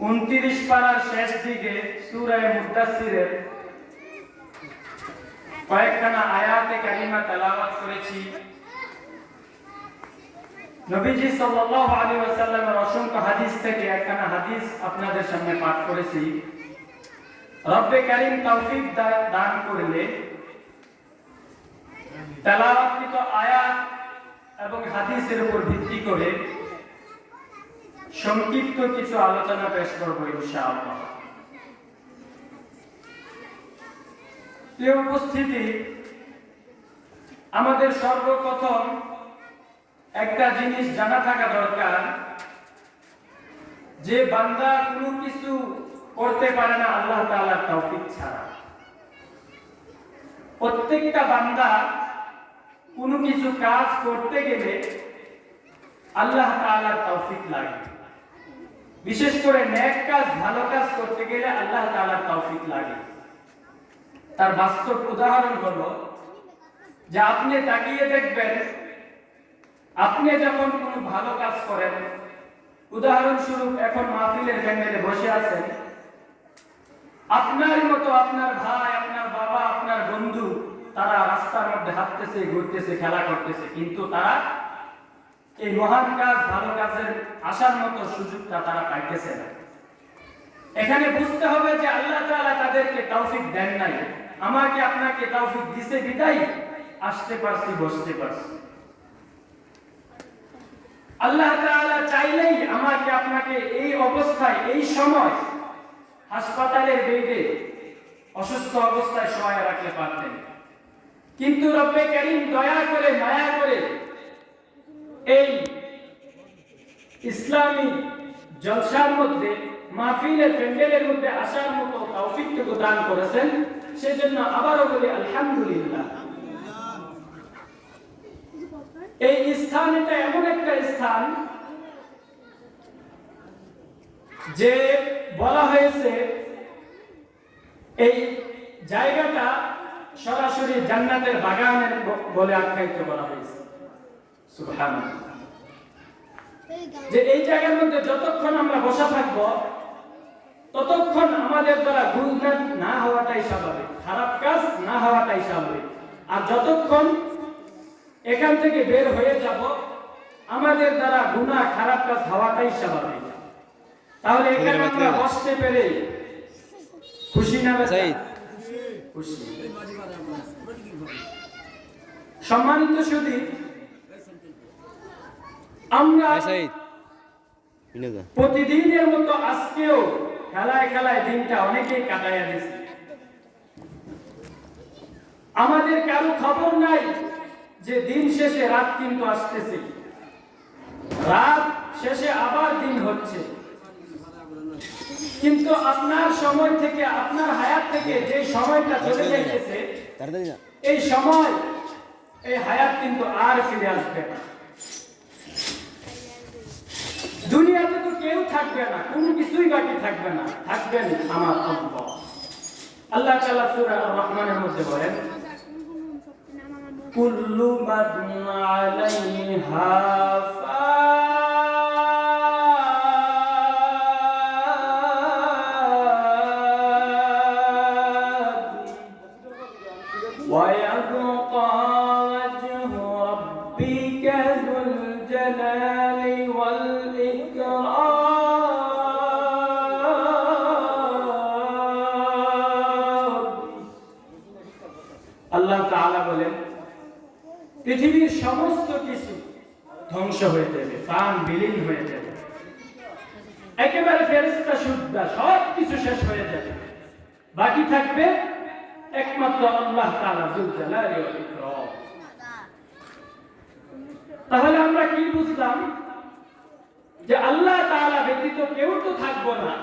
উনত্রিশ পাড়ার শেষ দিকে সুরায় মুদাসিরের কয়েকখানা আয়াতে কারিমা তেলাওয়াত করেছি। নবীজি সাল্লাল্লাহু আলাইহি ওয়াসাল্লামের অসংখ্য হাদিস থেকে একখানা হাদিস আপনাদের সামনে পাঠ করেছি। রব্বে কারীম তৌফিক দান করলে তেলাওয়াতকৃত আয়াত এবং হাদিসের উপর ভিত্তি করে সংক্ষিপ্ত কিছু আলোচনা পেশ করব ইনশাআল্লাহ। উপস্থিতি আমাদের সর্বপ্রথম একটা জিনিস জানা থাকা দরকার, যে বান্দা কোনো কিছু করতে পারে না, আল্লাহ তাআলার তৌফিক ছাড়া। প্রত্যেকটা বান্দা কোনো কিছু কাজ করতে গেলে আল্লাহ তাআলার তৌফিক লাগে। বিশেষ করে নেক কাজ, ভালো কাজ করতে গেলে আল্লাহ তাআলার তৌফিক লাগে। তার বাস্তব উদাহরণ হলো যে আপনি তাকিয়ে দেখবেন, আপনি যখন কোনো ভালো কাজ করেন, উদাহরণস্বরূপ এখন মাহফিলের প্যান্ডেলে বসে আছেন, আপনার মতো আপনার ভাই, আপনার বাবা, আপনার বন্ধু, তারা রাস্তার মধ্যে হাঁটতেছে, ঘুরতেছে, খেলা করতেছে, কিন্তু তারা এই মহান কাজ, ভালো কাজের আসার মতো সুযোগটা তারা পাইতেছে না। এখানে বুঝতে হবে যে আল্লাহ তাআলা তাদেরকে তৌফিক দেন নাই। আমাকে আপনাকে তৌফিক দিছে বিদায়। আসতে পারছি, বসতে পারছি। আল্লাহ তাআলা চাইলেই আমাকে আপনাকে এই অবস্থায়, এই সময় হাসপাতালের বেডে অসুস্থ অবস্থায় সহায় রাখতে পারতেন। কিন্তু রব্বে করিম দয়া করে, মায়া করে এই ইসলামী জলসার মধ্যে, মাহফিলের প্যান্ডেলের মধ্যে আসার মতো তৌফিকটুকু দান করেছেন, সেজন্য আবারও বলি আলহামদুলিল্লাহ। এই স্থান এটা এমন একটা স্থান যে বলা হয়েছে এই জায়গাটা সরাসরি জান্নাতের বাগানের বলে আখ্যায়িত করা হয়েছে। যে এই জায়গার মধ্যে যতক্ষণ আমরা বসা থাকব ততক্ষণ আমাদের দ্বারা গুণগান না হওয়াটাই স্বাভাবিক খারাপ কাজ না হওয়াটাই স্বাভাবিক। আর যতক্ষণ এখান থেকে বের হয়ে যাব আমাদের দ্বারা গুণা খারাপ কাজ হওয়াটাই স্বাভাবিক। তাহলে এখানে আমরা বসতে পেরে খুশি না। খুশি। সম্মানিত সুদী আমরা প্রতিদিনের মতো আজকেও খেলায় খেলায় দিনটা অনেকেই কাটাইয়া দিছে। আমাদের কারও খবর নাই যে দিন শেষে রাত কিন্তু আসতেছে। রাত শেষে আবার দিন হচ্ছে। কিন্তু আপনার সময় থেকে আপনার হায়াত থেকে যে সময়টা চলে যাইতেছে এই সময় এই হায়াত কিন্তু আর ফিরে আসবে না। দুনিয়াতে তো কেউ থাকবে না, কোনো কিছুই বাকি থাকবে না। থাকবেন আমার আল্লাহ। আল্লাহ তাআলা সূরা আর-রহমানের মধ্যে বলেন, কুল্লু মান আলাইহা ধ্বংস হয়ে যাবে, প্রাণ বিলীন হয়ে যাবে। একেবারে শুদ্ধা সব কিছু শেষ হয়ে যাবে। বাকি থাকবে একমাত্র আল্লাহ তাআলা যুল জালালি ওয়াল ইকরাম। তাহলে আমরা কি বুঝলাম? যে আল্লাহ তাআলা ব্যতীত কেউ তো থাকব না।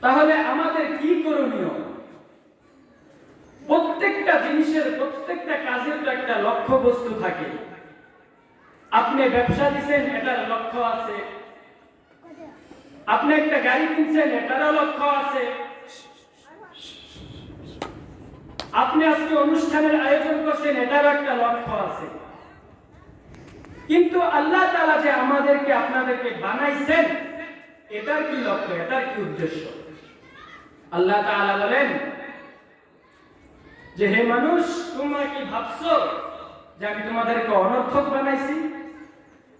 তাহলে আমাদের কি করণীয়? প্রত্যেকটা জিনিসের, প্রত্যেকটা কাজের তো একটা লক্ষ্য বস্তু থাকে। আপনি ব্যবসা দিচ্ছেন এটার লক্ষ্য আছে। আপনি একটা গাড়ি কিনছেন, এটারও লক্ষ্য আছে। আপনি আজকে অনুষ্ঠানের আয়োজন করছেন, এটারও একটা লক্ষ্য আছে। কিন্তু আল্লাহ তাআলা যে আমাদেরকে, আপনাদেরকে বানাইছেন, এটার কি লক্ষ্য, এটার কি উদ্দেশ্য? আল্লাহ তাআলা বলেন, যে হে মানুষ, তোমরা কি ভাবছ যে আমি তোমাদেরকে অনর্থক বানাইছি?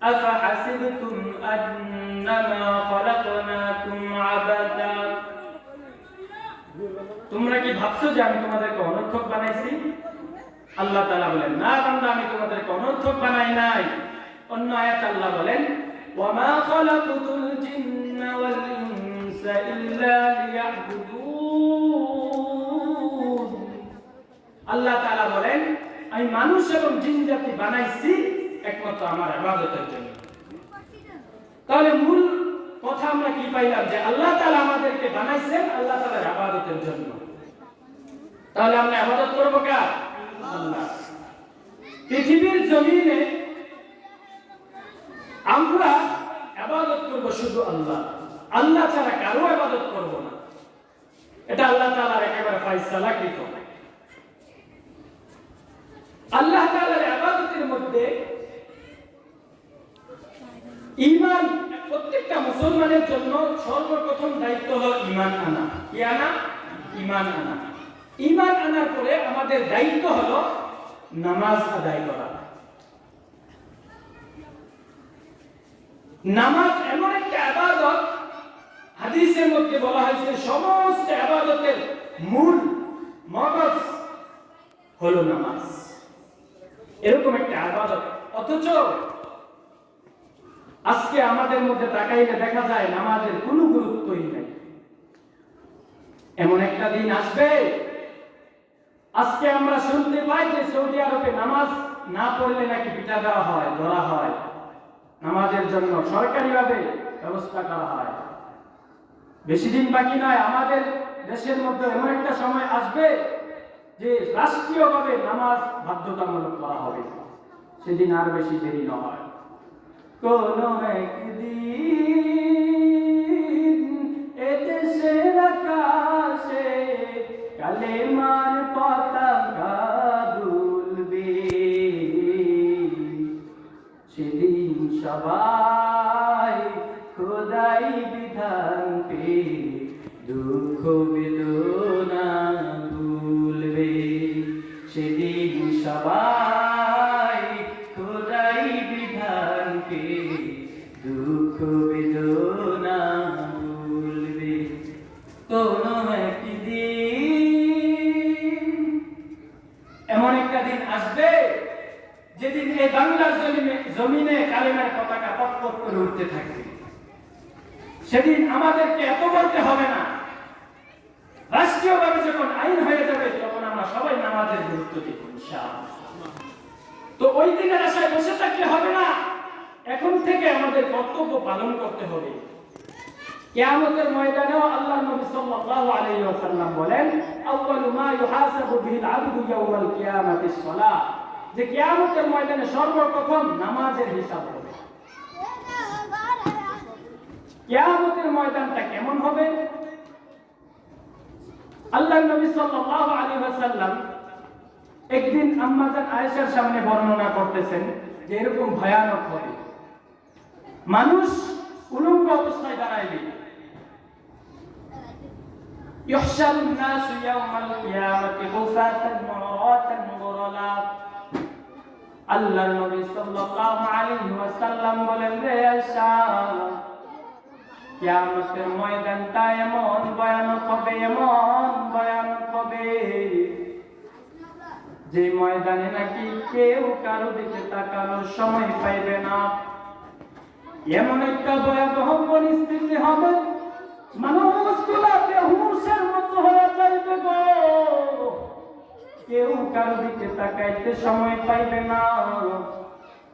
أفحسبتم أنما خلقناكم عبثا তোমরা কি ভাবছো যে আমি তোমাদেরকে অনর্থক বানাইছি আল্লাহ তাআলা বলেন না বান্দা আমি তোমাদেরকে অনর্থক বানাই নাই অন্য আয়াত আল্লাহ বলেন ওয়ামা খালাকুতুল জিন্না ওয়াল ইনসা ইল্লা লিয়াবুদুন আল্লাহ তাআলা বলেন আমি মানুষ এবং জিন জাতি বানাইছি একমাত্র আমার ইবাদতের জন্য। তাহলে মূল কথা আমরা কি পাইলাম? যে আল্লাহ তাআলা আমাদেরকে বানাইছেন আল্লাহ তাআলার ইবাদতের জন্য। তাহলে আমরা ইবাদত করব কার? আল্লাহ। পৃথিবীর জমিনে আমরা ইবাদত করব শুধু আল্লাহ। আল্লাহ ছাড়া কারও ইবাদত করব না। এটা আল্লাহ তাআলার একেবারে ফয়সালা কৃত আল্লাহ তাআলার ইবাদতের মধ্যে ঈমান প্রত্যেকটা মুসলমানের জন্য সর্বপ্রথম দায়িত্ব হলো ইমান আনা। কি আনা? ঈমান আনা। ঈমান আনার পরে আমাদের দায়িত্ব হলো নামাজ আদায় করা। নামাজ এমন একটা আবাদত, হাদিসের মধ্যে বলা হয়েছে, সমস্ত আবাদতের মূল মগজ হলো নামাজ। এরকম একটা আবাদত। অথচ আজকে আমাদের মধ্যে তাকাইলে দেখা যায় নামাজের কোনো গুরুত্বই নাই। এমন একটা দিন আসবে, আজকে আমরা শুনতে পাই যে সৌদি আরবে নামাজ না পড়লে নাকি পিটা দেওয়া হয়, ধরা হয়। নামাজের জন্য সরকারিভাবে ব্যবস্থা করা হয়। বেশি দিন বাকি নয়, আমাদের দেশের মধ্যে এমন একটা সময় আসবে যে রাষ্ট্রীয়ভাবে নামাজ বাধ্যতামূলক করা হবে। সেদিন আর বেশি দেরি নয়। কোনো একদিন এদেশের আকাশে কালেমার পতাকা দুলবে। সেদিন সবাই খোদাই বিধান পে দুঃখ সেদিন আমাদেরকে এত বলতে হবে না। রাষ্ট্রীয়ভাবে যখন আইন হয়ে যাবে, তখন আমরা সবাই নামাজের গুরুত্ব দিব তো ওই দিনের আশায় বসে থাকলে হবে না। এখন থেকে আমাদের কর্তব্য পালন করতে হবে। কিয়ামতের ময়দানেও আল্লাহ নবী সাল্লাল্লাহু আলাইহি ওয়াসাল্লাম বলেন, আউয়ালু মা ইউহাসাবু বিহিল আবদু ইয়াউমাল কিয়ামাতিস সালাহ। যে কিয়ামতের ময়দানে সর্বপ্রথম নামাজের হিসাব হবে। কিয়ামতের ময়দানটা কেমন হবে আল্লাহ নবী সাল্লাল্লাহু আলাইহি ওয়াসাল্লাম একদিন আম্মাজান আয়েশার সামনে বর্ণনা করতেছেন যে এরকম ভয়ানক হবে মানুষ উলঙ্গ অবস্থায় দাঁড়াইবে يحشر الناس يوم القيامة غفاة عراة غرلا আল্লাহ নবী সাল্লাল্লাহু আলাইহি ওয়াসাল্লাম বলেন রে আয়েশা কিয়ামতের ময়দানটা এমন ভয়ানক হবে এমন ভয়ানক হবে যে ময়দানে নাকি কেউ কারও দিকে তাকানোর সময় পাইবে না এমন একটা ভয়াবহ পরিস্থিতি হবে মানুষগুলা বেহুশের মতো হয়ে যাইবে গো কেউ কারও দিকে তাকাইতে সময় পাইবে না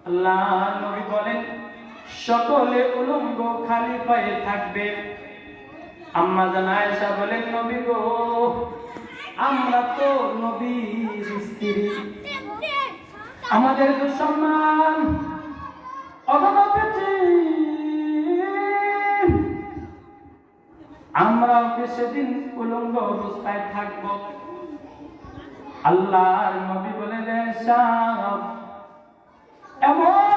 আল্লাহ নবী বলেন সকলে উলঙ্গ খালি পায়ে থাকবে। আম্মা জান আয়েশা বলেন, নবী গো, আমরা তো নবীর স্ত্রী। আমাদের তো সম্মান আমরা ওকে সেদিন উলঙ্গ অবস্থায় থাকব। আল্লাহর নবী বলে এমন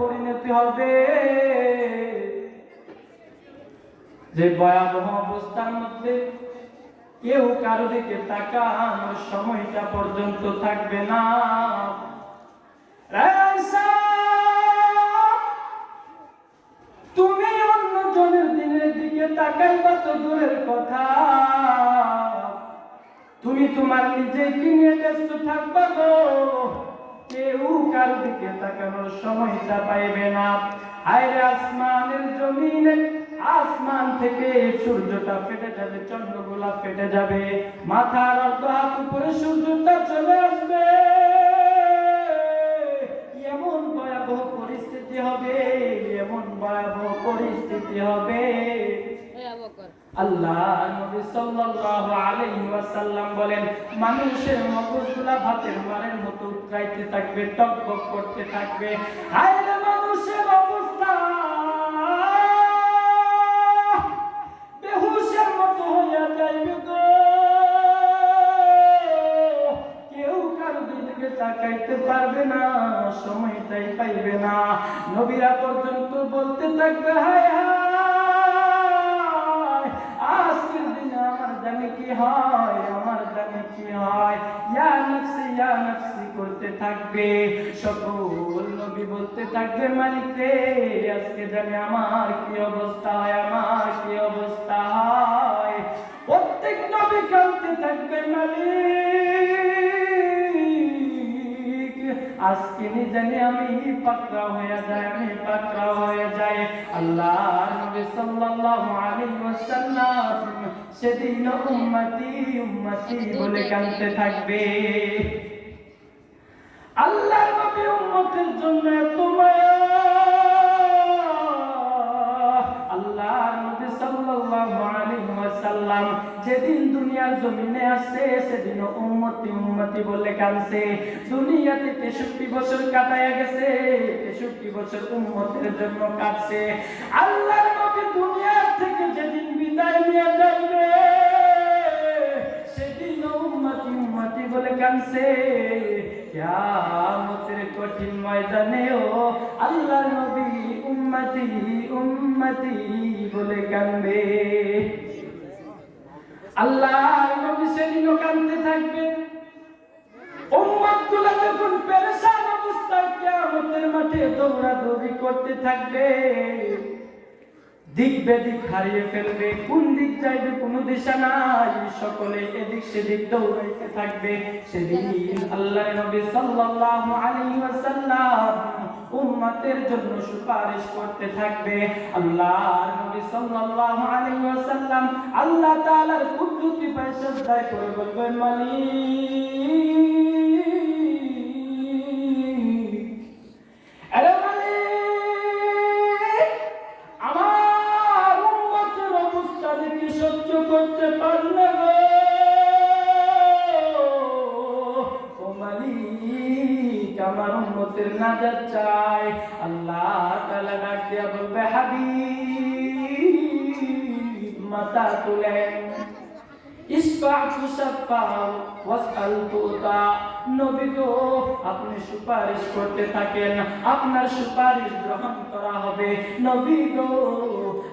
পরিণতি হবে। যে ভয়াবহ অবস্থার মধ্যে কেউ কারও দিকে তাকানোর সময়টা পর্যন্ত থাকবে না। তুমি অন্য জনের দিনের দিকে তাকাইবা তো দূরের কথা। তুমি তোমার নিজেকে নিয়ে ব্যস্ত থাকবা গো। কেউ কার দিকে তাকানোর সময়টা পাইবে না। আইরে আসমানের জমিনে, আসমান থেকে সূর্যটা ফেটে যাবে, চন্দ্রগোলা ফেটে যাবে। মাথার অর্ধ হাত উপরে সূর্যটা চলে আসবে। এমন ভয়াবহ পরিস্থিতি হবে, এমন ভয়াবহ পরিস্থিতি হবে। আল্লাহ বলেন, মানুষের ভাতের মতো থাকবে মতো কেউ তাকাইতে পারবে না, সময়টাই পাইবে না। নবীরা পর্যন্ত বলতে থাকবে, হায় হায় আজকের দিনে আমার জানে কি হয়, আমার জানে কি হয়। ইয়া নফসি ইয়া নফসি করতে থাকবে। সকল নবী বলতে থাকবে মালিক, আজকে জানে আমার কি অবস্থা হয় আমার কি অবস্থা হয় প্রত্যেক নবী কাঁদতে থাকবে মালিক। আজকে নি জানি আমি পাকড়া হয়ে যায়, আমি পাকড়া হয়ে যায়। আল্লাহ নবী সাল্লাল্লাহু আলাইহি ওয়াসাল্লাম সেদিন উম্মতি উম্মতি বলে কাঁদতে থাকবে। আল্লাহ নবী উম্মতের জন্য এত মায়া। আল্লাহ নবী সাল্লাল্লাহু আলাইহি ওয়াসাল্লাম যেদিন দুনিয়ার জমিনে আসছে সেদিন উম্মতি উম্মতি বলে কাঁদছে। দুনিয়াতে 63 বছর কাটায়া গেছে 63 বছর উম্মতের জন্য কাঁদছে। আল্লাহ নবী দুনিয়ার থেকে যেদিন বিদায় নিয়ে যাবে বলে কাঁদছে কিয়ামতের কঠিন ময়দানে ও আল্লাহ নবী উম্মতি উম্মতি বলে কাঁদবে আল্লাহ নবী সেদিনও কাঁদতে থাকবে। উম্মতগুলো যখন পেরেশান অবস্থায় কিয়ামতের মাঠে দৌড়াদৌড়ি করতে থাকবে দিক বেদিক হারিয়ে ফেলবে, কোন দিক যাইবে কোনো দিশা নাই। সকলে এদিক সেদিক দৌড়াইতে থাকবে। সেদিন আল্লাহর নবী সাল্লাল্লাহু আলাইহি ওয়াসাল্লাম উম্মতের জন্য সুপারিশ করতে থাকবে। আল্লাহর নবী সাল্লাল্লাহু আলাইহি ওয়াসাল্লাম আল্লাহ তাআলার কুদরতি পায় সজদায় করে বলবেন, মালিক। নবী আপনি সুপারিশ করতে থাকেন। আপনার সুপারিশ গ্রহণ করা হবে। নবী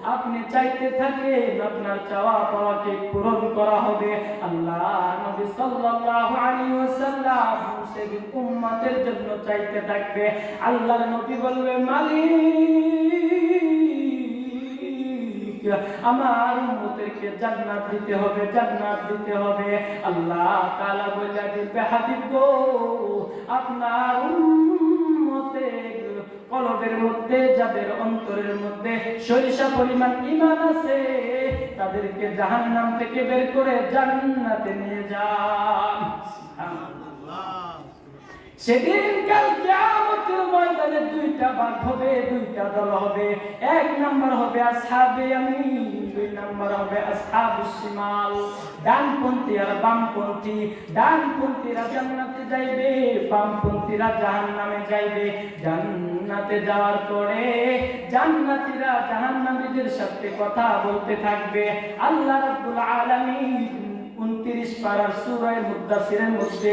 আপনি চাইতে থাকেন, আপনার চাওয়া পাওয়াকে পূরণ করা হবে। আল্লাহ নবী সাল্লাল্লাহু আলাইহি ওয়াসাল্লাম সেদিন উম্মতের জন্য চাইতে থাকবে। আল্লাহর নবী বলবে, মালিক! আমার উম্মতেরকে জান্নাত দিতে হবে জান্নাত দিতে হবে। আল্লাহ তাআলা বলে দিবে হাবিব গো আপনার উম্মতের কলবের মধ্যে যাদের অন্তরের মধ্যে সরিষা পরিমাণ ঈমান আছে তাদেরকে জাহান্নাম থেকে বের করে জান্নাতে নিয়ে যান। সেদিন কাল কিয়ামতের ময়দানে দুইটা ভাগ হবে, দুইটা দল হবে। এক নাম্বার হবে আসহাবে আমি দুই নাম্বার হবে আসহাবু শিমাল। ডানপন্থী আর বামপন্থী, ডানপন্থীরা জান্নাতে যাইবে, বামপন্থীরা জাহান্নামে যাইবে। জান্নাতে যাওয়ার পরে জান্নাতীরা জাহান্নামীদের সাথে কথা বলতে থাকবে। আল্লাহ রাব্বুল আলামিন 29 পারার সূরা মুদাসসিরের মধ্যে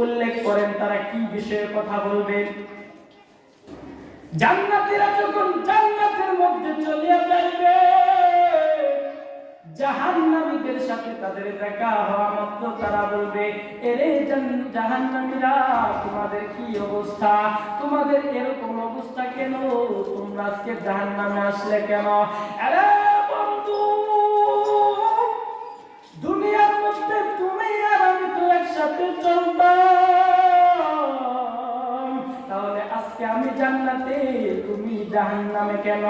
উল্লেখ করেন তারা কি বিষয়ে কথা বলবে। জান্নাতীরা যখন জান্নাতের মধ্যে চলিয়া যাইবে, জাহান্নামীদের সাথে তাদের দেখা হওয়া মাত্র তারা বলবে, এরে জাহান্নামীরা, তোমাদের কি অবস্থা? তোমাদের এরকম অবস্থা কেন? তোমরা আজকে জাহান্নামে আসলে কেন? আরে আমি জান্নাতে, তুমি জাহান নামে কেন?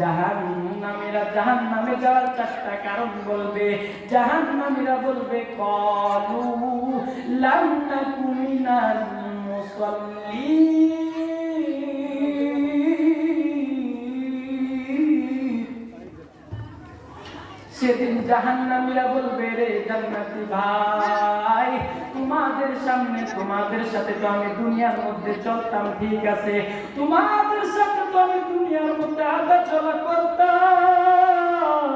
জাহান নামেরা জাহান নামে যাওয়ার চেষ্টা কারণ বলবে জাহান নামেরা বলবে, কলু লাম তুমি না মুসাল্লিন। সেদিন জাহান্নামীরা বলবে, রে জান্নাতি ভাই, তোমাদের সামনে, তোমাদের সাথে তো আমি দুনিয়ার মধ্যে চলতাম, ঠিক আছে। তোমাদের সাথে তো আমি দুনিয়ার মধ্যে আদা চলা করতাম।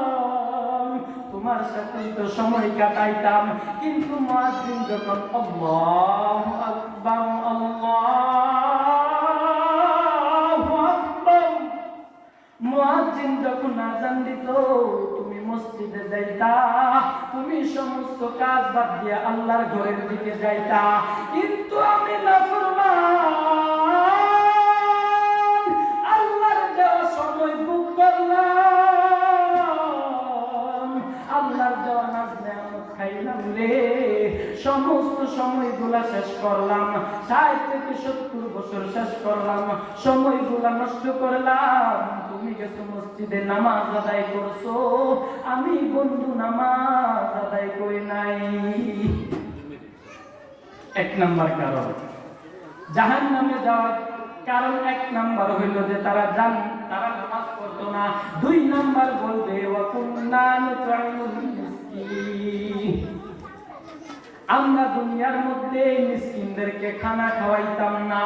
তোমার সাথে তো সময় কাটাইতাম, কিন্তু মুয়াজ্জিন যখন আল্লাহু আকবার, আল্লাহু যখন আজান দিত মসজিদে যাইতা, তুমি সমস্ত কাজ বাদ দিয়ে আল্লাহর ঘরের দিকে যাইতা। কিন্তু আমি নাফরমান, আল্লাহর দেওয়া সময় বুক করলাম। আল্লাহর দেওয়া খাইলাম রে। সময়গুলা শেষ করলাম, ষাট থেকে সত্তর বছর শেষ করলাম, সময়গুলা নষ্ট করলাম। তুমি গেছো মসজিদে, নামাজ আদায় করছ। আমি বন্ধু, নামাজ আদায় করি নাই। এক নাম্বার কারণ। জাহান নামে যাওয়ার কারণ এক নাম্বার হইল যে তারা জান, তারা নামাজ পড়তো না। দুই নাম্বার বলবে ওয়াকুন্না নুতঈমুল মিসকিন। আমরা দুনিয়ার মধ্যে মিসকিনদেরকে খানা খাওয়াইতাম না।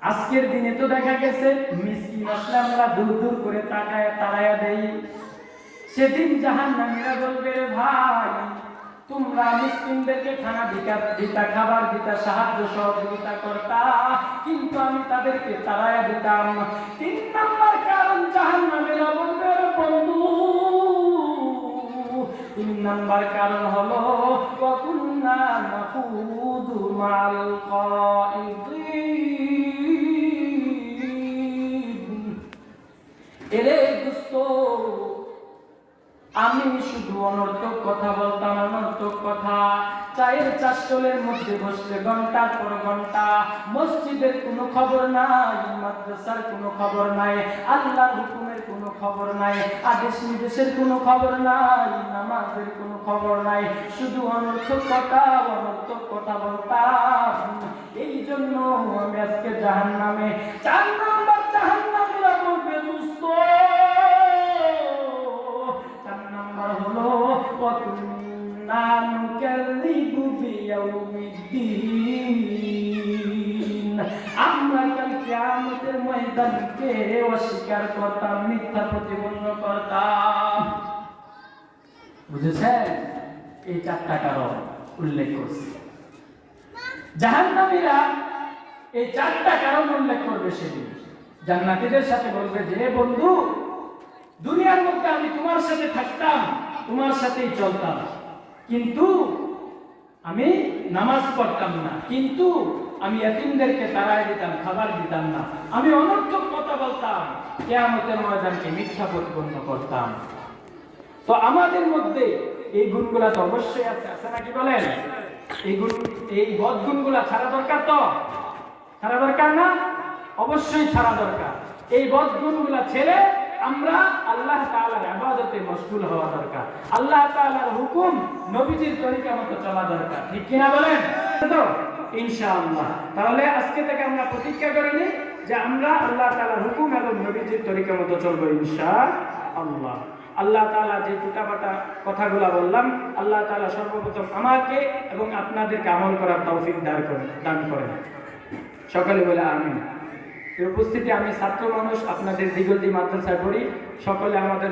আজকের দিনে তো দেখা গেছে, মিসকিন আসলে আমরা দূর দূর করে তাকায় তারায়া দেই। সেদিন জাহান নামীরা বলবে, "রে ভাই, তোমরা মিসকিনদেরকে খানা দিতা দিতা, খাবার দিতা, সাহায্য সহযোগিতা করতা, কিন্তু আমি তাদেরকে তারায়া দিতাম। তিন নম্বর কারণ জাহান নামীরা বলবে বন্ধু তিন নাম্বার কারণ হলো ককুন্না নাকুদু মাল কাইদিন এরে দোস্ত আমি শুধু অনর্থক কথা বলতাম, অনর্থক কথা। চায়ের চাষলের মধ্যে বসলে ঘণ্টার পর ঘণ্টা। মসজিদের কোনো খবর নাই, মাদ্রাসার কোনো খবর নাই, আল্লাহর হুকুমের কোনো খবর নাই, আদেশ নির্দেশের কোনো খবর নাই, নামাজের কোনো খবর নাই। শুধু অনর্থক কথা অনর্থক কথা বলতাম। এই জন্য আমি আজকে জাহান নামে চার নম্বর জাহান ওয়াকুন্না নুকাযযিবু বিয়াউমিদ্দিন। আমরা কাল কিয়ামতের ময়দানকে অস্বীকার করতাম, মিথ্যা প্রতিপন্ন করতাম। বুঝেছেন? এই চারটা কারণ উল্লেখ করছি। জাহান্নামীরা এই চারটা কারণ উল্লেখ করবে সেদিন। জান্নাতীদের সাথে বলবে যে বন্ধু, দুনিয়ার মধ্যে আমি তোমার সাথে থাকতাম, তোমার সাথেই চলতাম। কিন্তু আমি নামাজ পড়তাম না, কিন্তু আমি এতিমদেরকে তাড়াই দিতাম, খাবার দিতাম না। আমি অনর্থক কথা বলতাম কে কেয়ামতের ময়দানকে মিথ্যা প্রতিপন্ন করতাম। তো আমাদের মধ্যে এই গুণগুলা তো অবশ্যই আছে আছে নাকি বলেন? এই গুণ, এই বদ গুণগুলা ছাড়া দরকার তো? ছাড়া দরকার না? অবশ্যই ছাড়া দরকার। এই বদ গুণগুলা ছেড়ে আমরা আল্লাহ তাআলার ইবাদতে মশগুল হওয়া দরকার। আল্লাহ তাআলার হুকুম নবীজির তরিকা মতো চলা দরকার। ঠিক কিনা বলেন? তো, ইনশাআল্লাহ। তাহলে আজকে থেকে আমরা প্রতিজ্ঞা করে নিই যে আমরা আল্লাহ তাআলার হুকুম এবং নবীজির তরিকা মতো চলবো ইনশাআল্লাহ। আল্লাহ তাআলা যে টুটাপাটা কথাগুলো বললাম, আল্লাহ তাআলা সর্বপ্রথম আমাকে এবং আপনাদেরকে আমল করার তৌফিক দান করেন দান করেন। সকলে বলে আমিন। উপস্থিতি আমি ছাত্র মানুষ আপনাদের দিগতি মাদ্রাসায় পড়ি। সকলে আমাদের